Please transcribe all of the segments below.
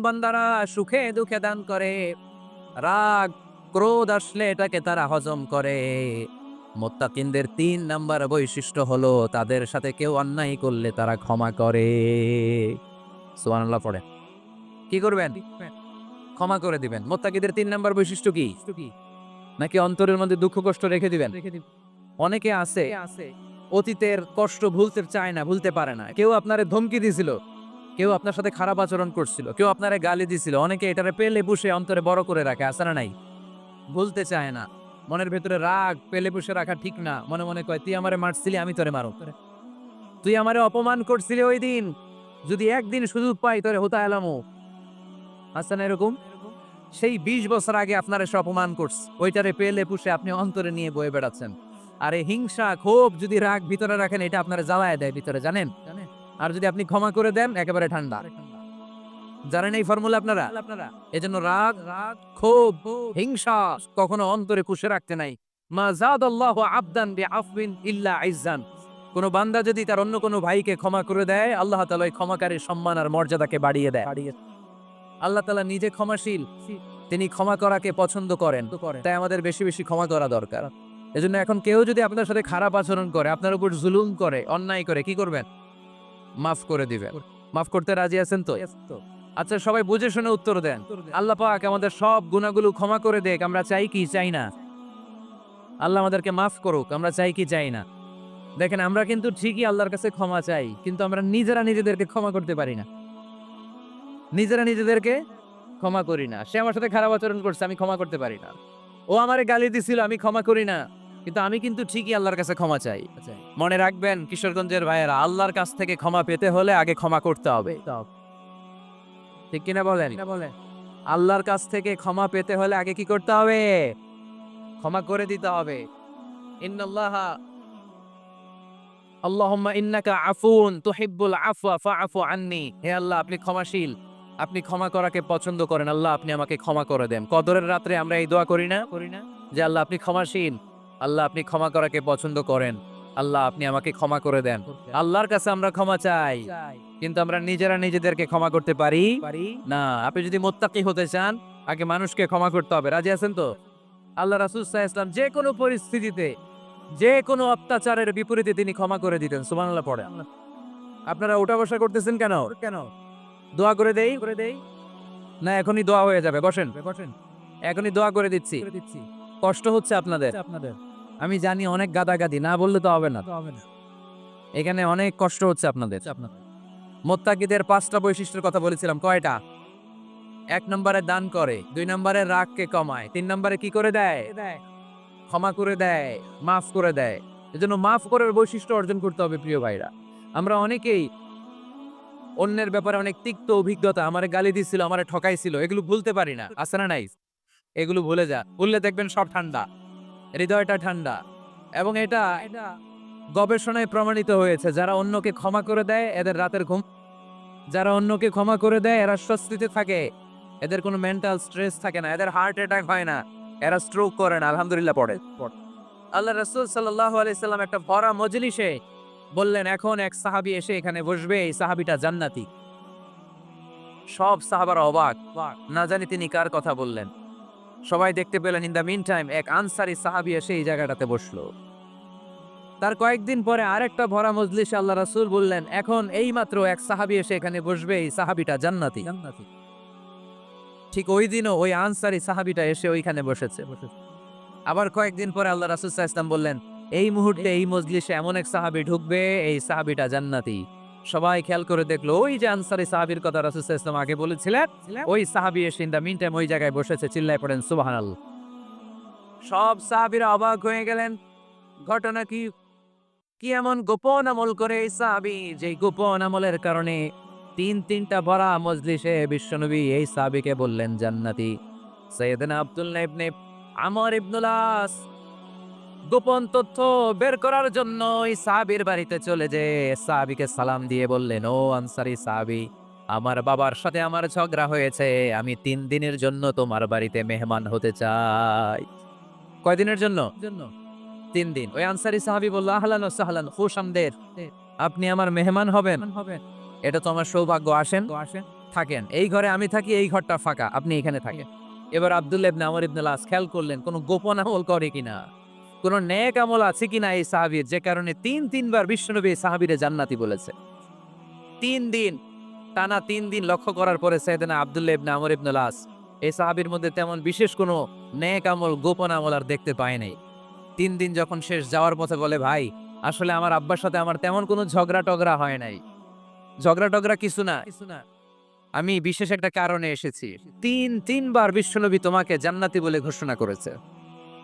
বান্দারা সুখে দুঃখে দান করে। রাগ, ক্রোধ আসলে এটাকে তারা হজম করে। মোত্তাকিনদের তিন নাম্বার বৈশিষ্ট্য হলো তাদের সাথে কেউ অন্যায় করলে তারা ক্ষমা করে। পড়ে কি করবেন? ক্ষমা করে দিবেন। মোত্তাকিদের তিন নাম্বার বৈশিষ্ট্য কি? নাকি অন্তরের মধ্যে দুঃখ, কষ্ট রেখে দিবেন? অনেকে আছে, অতীতের কষ্ট ভুলতে চায় না, ভুলতে পারে না। কেউ আপনারে ধমকি দিছিল কেউ আপনার সাথে খারাপ আচরণ করছিল, কেউ আপনারে গালি দিছিল, অনেকে এটারে পেলে পুষে অন্তরে বড় করে রাখে আসে না নাই? ভুলতে চায় না। মনের ভেতরে রাগ, পেলে পুষে রাখা ঠিক না। মনে মনে কয়, তুই আমারে মারছিলি, আমি তোরে মারো তুই আমারে অপমান করছিলি ওই দিন। যদি একদিন সুযোগ পাই, তোরে হতা এলামো আসছে না এরকম? সেই বিশ বছর আগে আপনার এসে অপমান করছে। ওইটারে পেলে পুষে আপনি অন্তরে নিয়ে বয়ে বেড়াচ্ছেন। আর এই হিংসা, ক্ষোভ যদি রাগ ভিতরে রাখেন, এটা আপনারা জ্বালায় দেয় ভিতরে জানেন জানেন? আর যদি আপনি ক্ষমা করে দেন, একেবারে ঠান্ডা। জানেন এই ফর্মুলা আপনারা? এজন্য রাগ রাগ ক্ষোভ, হিংসা কখনো অন্তরে পুষে রাখতে নাই। মা জাদাল্লাহ আবদান বিআফবিন ইল্লা ইজ্জান কোন বান্দা যদি তার অন্য কোনো ভাইকে ক্ষমা করে দেয়, আল্লাহ সম্মান আর মর্যাদাকে বাড়িয়ে দেয়। আল্লাহ নিজে ক্ষমাশীল। তিনি ক্ষমা করাকে পছন্দ করেন। তাই আমাদের বেশি বেশি ক্ষমা করা দরকার। এজন্য এখন কেউ যদি আপনার সাথে খারাপ আচরণ করে, আপনার উপর জুলুম করে, অন্যায় করে, কি করবেন? মাফ করে দিবেন। মাফ করতে রাজি আছেন তো? আচ্ছা সবাই বুঝে শুনে উত্তর দেন। আল্লাহ পাক আমাদের সব গুণাগুলো ক্ষমা করে দেখ আমরা চাই কি? চাই না। আল্লাহ আমাদেরকে মাফ করুক আমরা চাই কি? চাই না। দেখেন আমরা কিন্তু ঠিকই আল্লাহর কাছে ক্ষমা চাই কিন্তু আমরা নিজেরা নিজেদেরকে ক্ষমা করতে পারি না। নিজেরা নিজেদেরকে ক্ষমা করি না। সে আমার সাথে খারাপ আচরণ করছে আমি ক্ষমা করতে পারি না। ও আমারে গালি দিছিল আমি ক্ষমা করি না। কিন্তু আমি কিন্তু ঠিকই আল্লাহর কাছে ক্ষমা চাই। মনে রাখবেন, কিশোরগঞ্জের ভাইয়েরা, আল্লাহর কাছ থেকে ক্ষমা পেতে হলে আগে ক্ষমা করতে হবে। ঠিক কিনা বলেন? আল্লাহর কাছ থেকে ক্ষমা পেতে হলে আগে কি করতে হবে? ক্ষমা করে দিতে হবে। আপনি ক্ষমাশীল। আপনি ক্ষমা করাকে পছন্দ করেন। আল্লাহ, আপনি আমাকে ক্ষমা করে দেন। কদরের রাত্রে আমরা এই দোয়া করি না করি না? যে আল্লাহ, আপনি ক্ষমাশীল। আল্লাহ আপনি ক্ষমা করাকে পছন্দ করেন। আল্লাহ আপনি আমাকে ক্ষমা করে দেন। আল্লাহর কাছে আমরা ক্ষমা চাই। কিন্তু আমরা নিজেরা নিজেদেরকে ক্ষমা করতে পারি না। আপনি যদি মোত্তাকি হতে চান, আগে মানুষকে ক্ষমা করতে হবে। রাজি আছেন তো? আল্লাহ আলাইহি ইসলাম যে কোনো পরিস্থিতিতে যে কোনো অত্যাচারের বিপরীতে তিনি ক্ষমা করে দিতেন। সুবহানাল্লাহ পড়ে। আপনারা ওঠা বসা করতেছেন কেন? কেন দোয়া করে দেই। করে দেই না, এখনই দোয়া হয়ে যাবে। বসেন। বসেন এখনই দোয়া করে দিচ্ছি। কষ্ট হচ্ছে আপনাদের আপনাদের। আমি জানি অনেক গাদাগাদি না বললে তো হবে না। এখানে অনেক কষ্ট হচ্ছে আপনাদের। মোত্তাকিদের পাঁচটা বৈশিষ্ট্যের কথা বলেছিলাম কয়টা? এক নম্বরে দান করে দুই নম্বরে রাগকে কমায় তিন নম্বরে কি করে দেয়। ক্ষমা করে দেয় মাফ করে দেয়। এজন্য মাফ করার বৈশিষ্ট্য অর্জন করতে হবে প্রিয় ভাইরা। আমরা অনেকেই অন্যের ব্যাপারে অনেক তিক্ত অভিজ্ঞতা আমার গালি দিছিল আমার ঠকাইছিল এগুলো ভুলতে পারি না। আছে না নাই? এগুলো ভুলে যা ভুললে দেখবেন সব ঠান্ডা। হৃদয়টা ঠান্ডা এবং এটা গবেষণায় প্রমাণিত হয়েছে, যারা অন্যকে ক্ষমা করে দেয়, এদের রাতের ঘুম, যারা অন্যকে ক্ষমা করে দেয়, এরা স্বস্তিতে থাকে, এদের কোনো মেন্টাল স্ট্রেস থাকে না, এদের হার্ট অ্যাটাক হয় না, এরা স্ট্রোক করে না, আলহামদুলিল্লাহ পড়ে। আল্লাহ রসুল সাল্লাহ আলাইসাল্লাম একটা ভরা মজলিসে বললেন, এখন এক সাহাবি এসে এখানে বসবে, এই সাহাবিটা জান্নাতি। সব সাহাবার অবাক, না জানি তিনি কার কথা বললেন। সবাই দেখতে পেলেন ইন দ্য মিন টাইম এক আনসারি সাহাবি এসে এই জায়গাটাতে বসল। তার কয়েকদিন পরে আরেকটা ভরা মজলিসে আল্লাহ রাসূল বললেন এখন এই মাত্র এক সাহাবি এসে এখানে বসবে এই সাহাবিটা জান্নাতি। জান্নাতি। ঠিক ওই দিনও ওই আনসারি সাহাবিটা এসে ওইখানে বসেছে। আবার কয়েকদিন পরে আল্লাহ রাসূল আলাইহি ওয়াসাল্লাম বললেন এই মুহূর্তে এই মজলিসে এমন এক সাহাবি ঢুকবে এই সাহাবিটা জান্নাতি। সবাই খেয়াল করে দেখল ওই যে আনসারি সাহাবির কথা রাসূল ওয়াসাল্লাম আগে বলেছিলেন ওই সাহাবি এসে ইন দ্য মিন টাইম ওই জায়গায় বসেছে চিল্লায় পড়েন সুবহানাল্লাহ। সব সাহাবীরা অবাক হয়ে গেলেন ঘটনা কি? কি এমন গোপন আমল করে এই সাহাবি যে গোপন আমলের কারণে তিন তিনটা ভরা মজলিসে বিশ্বনবী এই সাহাবিকে বললেন জান্নাতি। সৈয়দনা আব্দুল্লাহ ইবনে আমর ইবনুল আস গোপন তথ্য বের করার জন্য ওই সাহাবীর বাড়িতে চলে যে সাহাবিকে সালাম দিয়ে বললেন ও আনসারি সাহাবি আমার বাবার সাথে আমার ঝগড়া হয়েছে আমি তিন দিনের জন্য তোমার বাড়িতে মেহমান হতে চাই। কয়দিনের জন্য? জন্য। তিন দিন। ওই আনসারি সাহাবি বলল আহলান সাহলান খুশ আমদের। আপনি আমার মেহমান হবেন। হবেন। এটা তো আমার সৌভাগ্য আসেন। আসেন। থাকেন। এই ঘরে আমি থাকি এই ঘরটা ফাঁকা। আপনি এখানে থাকেন। এবার আব্দুল্লাহ ইবনে আমর ইবনে লাস খেয়াল করলেন কোনো গোপন আমল করে কিনা। কোন নেক আমল আছে কিনা এই সাহাবীর? যে কারণে তিন তিনবার বিশ্বনবী সাহাবীরে জান্নাতি বলেছে। তিন দিন, টানা তিন দিন লক্ষ্য করার পরে সাইয়েদনা আব্দুল্লাহ ইবনে আমর ইবনে লাস এই সাহাবীর মধ্যে তেমন বিশেষ কোনো নেক আমল, গোপন আমল আর দেখতে পায় নাই। তিন দিন যখন শেষ যাওয়ার পথে বলে, ভাই, আসলে আমার আব্বার সাথে আমার তেমন কোনো ঝগড়া টগড়া হয় নাই। ঝগড়া টগড়া কিছু না কিছু না। আমি বিশেষ একটা কারণে এসেছি। তিন তিনবার বিশ্বনবী তোমাকে জান্নাতি বলে ঘোষণা করেছে।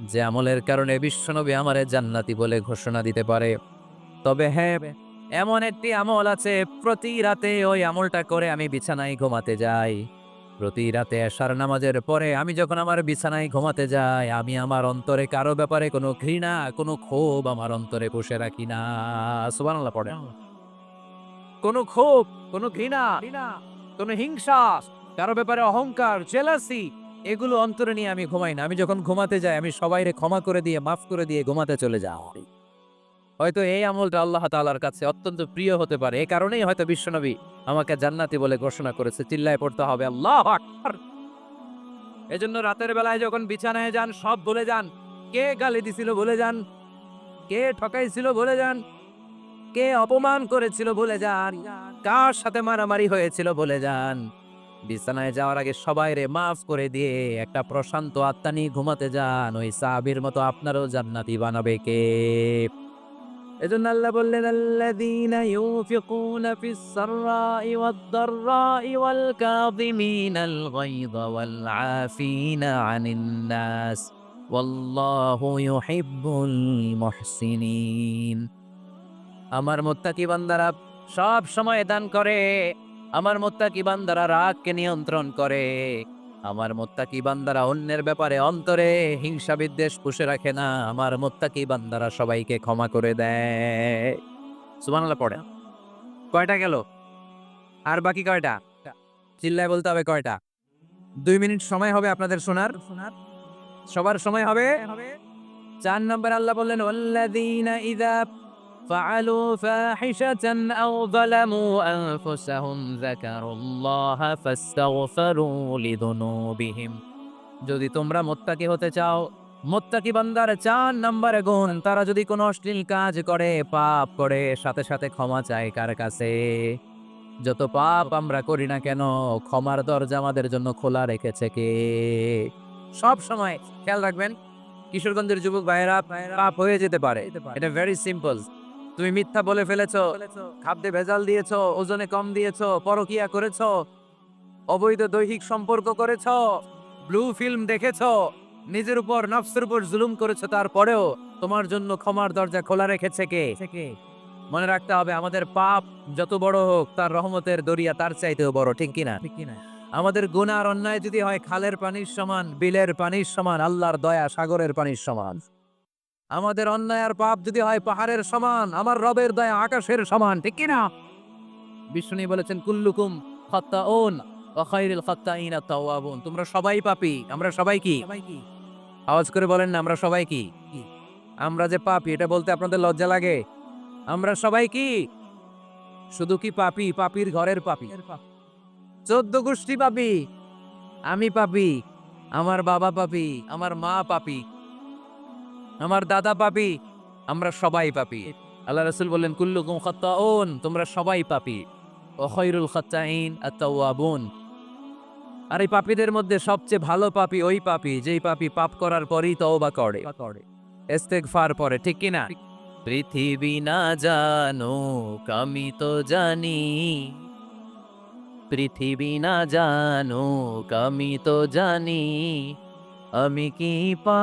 যে আমলের কারণে বিশ্বনবী আমারে জান্নাতি বলে ঘোষণা দিতে পারে। তবে হ্যাঁ এমন একটি আমল আছে, প্রতি রাতে ওই আমলটা করে আমি বিছানায় ঘুমাতে যাই। প্রতি রাতে আশার নামাজের পরে আমি যখন আমার বিছানায় ঘুমাতে যাই, আমি আমার অন্তরে কারও ব্যাপারে কোনো ঘৃণা, কোনো ক্ষোভ আমার অন্তরে বসে রাখি না। সুবহানাল্লাহ পড়ে কোনো ক্ষোভ, কোনো ঘৃণা, কোনো হিংসা, কারও ব্যাপারে অহংকার জেলাসি এগুলো অন্তরে নিয়ে আমি ঘুমাই না। আমি যখন ঘুমাতে যাই, আমি সবাইরে ক্ষমা করে দিয়ে, মাফ করে দিয়ে ঘুমাতে চলে যাই। হয়তো এই আমলটা আল্লাহ তাআলার কাছে অত্যন্ত প্রিয় হতে পারে। এই কারণেই হয়তো বিশ্বনবী আমাকে জান্নাতি বলে ঘোষণা করেছে, চিল্লায় পড়তে হবে, আল্লাহ এজন্য রাতের বেলায় যখন বিছানায় যান, সব বলে যান, কে গালি দিছিল বলে যান? কে ঠকাইছিল বলে যান? কে অপমান করেছিল বলে যান? কার সাথে মারামারি হয়েছিল বলে যান? বিছানায় যাওয়ার আগে সবাই রে মাফ করে দিয়ে একটা প্রশান্ত আত্মা নিয়ে ঘুমাতে যান। ওই সাহাবীর মতো আপনারও জান্নাতি বানাবে কে? এজন্য আল্লাহ বললেন, আল্লাযীনা ইউফিকুনা ফিস সাররাই ওয়াদ দাররাই ওয়াল কাযিমিনাল গায়যা ওয়াল আফিনা আনিন নাস। ওয়াল্লাহু ইউহিব্বুল মুহসিনিন। আমার মুত্তাকি বান্দারা সব সময় দান করে। আমার মোত্তাকি বান্দারা রাগকে নিয়ন্ত্রণ করে। আমার মোত্তাকি বান্দারা অন্যের ব্যাপারে অন্তরে হিংসা বিদ্বেষ পুষে রাখে না। আমার মোত্তাকি বান্দারা সবাইকে ক্ষমা করে দেয়। সুবহানাল্লাহ, পড়ে। কয়টা গেল? আর বাকি কয়টা? চিল্লায় বলতে হবে কয়টা? দুই মিনিট সময় হবে আপনাদের শোনার। সবার সময় হবে? চার নম্বর আল্লাহ বললেন فعلوا فاحشة أو ظلموا أنفسهم ذكروا الله فاستغفروا لذنوبهم যদি তোমরা মোত্তাকি হতে চাও মোত্তাকি বান্দার চার নম্বরে গুণ তারা যদি কোনো অশ্লীল কাজ করে পাপ করে সাথে সাথে ক্ষমা চায় কার কাছে যত পাপ আমরা করি না কেন ক্ষমার দরজা আমাদের জন্য খোলা রেখেছে কে সব সময় খেয়াল রাখবেন কিশোরগঞ্জের যুবক ভাইয়েরা পাপ হয়ে যেতে পারে এটা ভেরি সিম্পল তুমি মিথ্যা বলে ফেলেছো খাদ্যে ভেজাল দিয়েছ ওজনে কম দিয়েছ পরকিয়া করেছ অবৈধ দৈহিক সম্পর্ক করেছ ব্লু ফিল্ম দেখেছ নিজের উপর নফসের উপর জুলুম করেছ তারপরেও তোমার জন্য ক্ষমার দরজা খোলা রেখেছে কে? মনে রাখতে হবে আমাদের পাপ যত বড় হোক তার রহমতের দরিয়া তার চাইতেও বড় ঠিক কিনা? ঠিক কিনা? আমাদের গুনার অন্যায় যদি হয় খালের পানির সমান বিলের পানির সমান আল্লাহর দয়া সাগরের পানির সমান। আমাদের অন্যায় আর পাপ যদি হয় পাহাড়ের সমান আমার রবের দয়া আকাশের সমান ঠিক কিনা? বিষ্ণু বলেছেন কুল্লুকুম খাত্তাউন ওয়া খায়রুল খাত্তাইনা তাওয়াবুন। তোমরা সবাই পাপী আমরা সবাই কি? আওয়াজ করে বলেন না আমরা সবাই কি? আমরা যে পাপী এটা বলতে আপনাদের লজ্জা লাগে? আমরা সবাই কি? শুধু কি পাপী? পাপীর ঘরের পাপী। চোদ্দ গোষ্ঠী পাপী। আমি পাপি আমার বাবা পাপি আমার মা পাপী। আমার দাদা পাপি, আমরা সবাই পাপি। আল্লাহ রাসূল বললেন, কুল্লুকুম খাত্তাউন, তোমরা সবাই পাপি। ও খৈরুল খাত্তাইন আর এই পাপীদের মধ্যে সবচেয়ে ভালো পাপি ওই পাপি, যেই পাপি পাপ করার পরই তওবা করে। পরে, ঠিক কি না পৃথিবী না জানো আমি তো জানি। পৃথিবী না জানো আমি তো জানি। আমি কি পা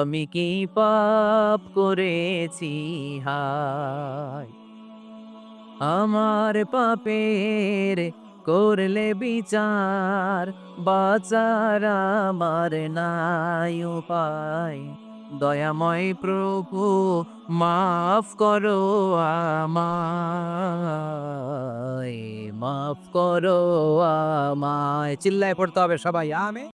আমি কি পাপ করেছি? হায়। আমার পাপের করলে বিচার, বাচার আমার নাই উপায়। দয়াময় প্রভু, মাফ করো আমায়, মাফ করো আমায়। চিল্লায় পড়তে হবে সবাই আমে